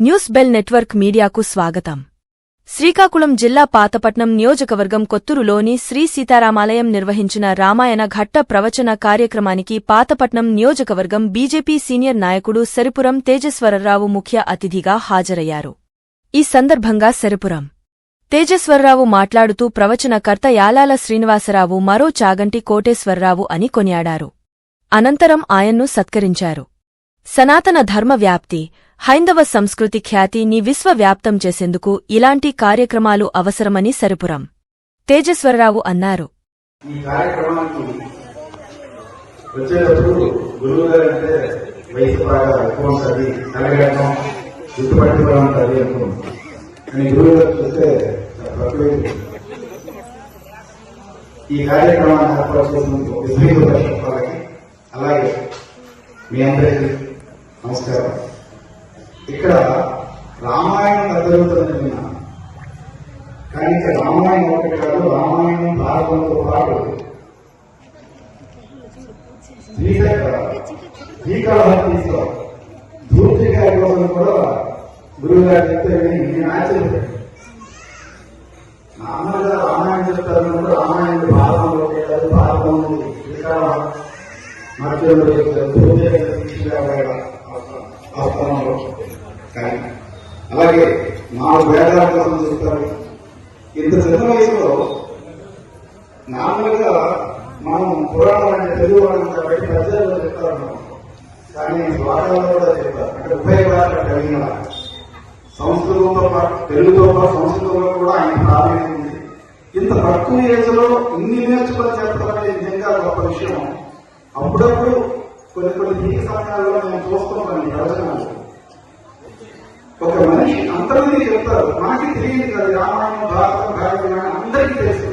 News bell network మీడియాకు స్వాగతం. శ్రీకాకుళం జిల్లా పాతపట్నం నియోజకవర్గం కొత్తూరులోని శ్రీ సీతారామాలయం నిర్వహించిన రామాయణ ఘట్ట ప్రవచన కార్యక్రమానికి పాతపట్నం నియోజకవర్గం బీజేపీ సీనియర్ నాయకుడు సెరిపురం తేజస్వరరావు ముఖ్య అతిథిగా హాజరయ్యారు. ఈ సందర్భంగా సెరిపురం తేజస్వరరావు మాట్లాడుతూ ప్రవచనకర్త యాలాల శ్రీనివాసరావు మరో చాగంటి కోటేశ్వరరావు అని కొనియాడారు. అనంతరం ఆయన్ను సత్కరించారు. సనాతన ధర్మ వ్యాప్తి హైందవ సంస్కృతి ఖ్యాతిని విశ్వవ్యాప్తం చేసేందుకు ఇలాంటి కార్యక్రమాలు అవసరమని సరిపురం. తేజస్వరరావు అన్నారు. ఈ కార్యక్రమానికి వచ్చేటప్పుడు గురువు గారు అంటే వయసు బాగా ఎక్కువ ఉంటుంది ఉంటుంది గురువు గారు చూస్తే ఈ కార్యక్రమాన్ని ఏర్పాటు చేసినందుకు విశ్వీకృత అలాగే మీ అందరికీ నమస్కారం. ఇక్కడ రామాయణం జరుగుతుందని విన్నాను కానీ ఇక్కడ రామాయణం ఒకటి కాదు రామాయణం భారతంతో పాటు శ్రీకాళహస్తిలో ధూర్తి గారి కోసం కూడా గురువు గారు చెప్తే నేను ఆశ్చర్యపోయాను. నార్మల్గా రామాయణం చెప్తారు రామాయణం భారతంలో కాదు భారతం ఉంది. శ్రీకాళహస్తి మధ్యలో చెప్తారు ధూర్తి గారి ఆ స్థలంలో కానీ అలాగే నాలుగు వేదాల కోసం చెప్తారు. ఇంత చిన్న వయసులో నార్మల్గా మనం పురాణం అంటే తెలుగు వాళ్ళం కాబట్టి ప్రజల్లో చెప్తారు. కానీ శ్లోకాల్లో కూడా చెప్తారు. అంటే ఉభయ భాష కలిగిన సంస్కృతంతో పాటు తెలుగుతో పాటు సంస్కృతంలో కూడా ఆయన ప్రాధాన్యత ఉంది. ఇంత తక్కువ ఏజ్లో ఇన్ని నేర్చుకొని చెప్పడం నిజంగా గొప్ప విషయం. అప్పుడప్పుడు కొన్ని కొన్ని దీని సమయాల్లో మేము చూస్తున్నాం ఈ ప్రవచనాలు. ఒక మనిషి అందరికీ చెప్తారు. మనకి తెలియదు కదా రామాయణం భారతం భారతం అందరికీ తెలుసు.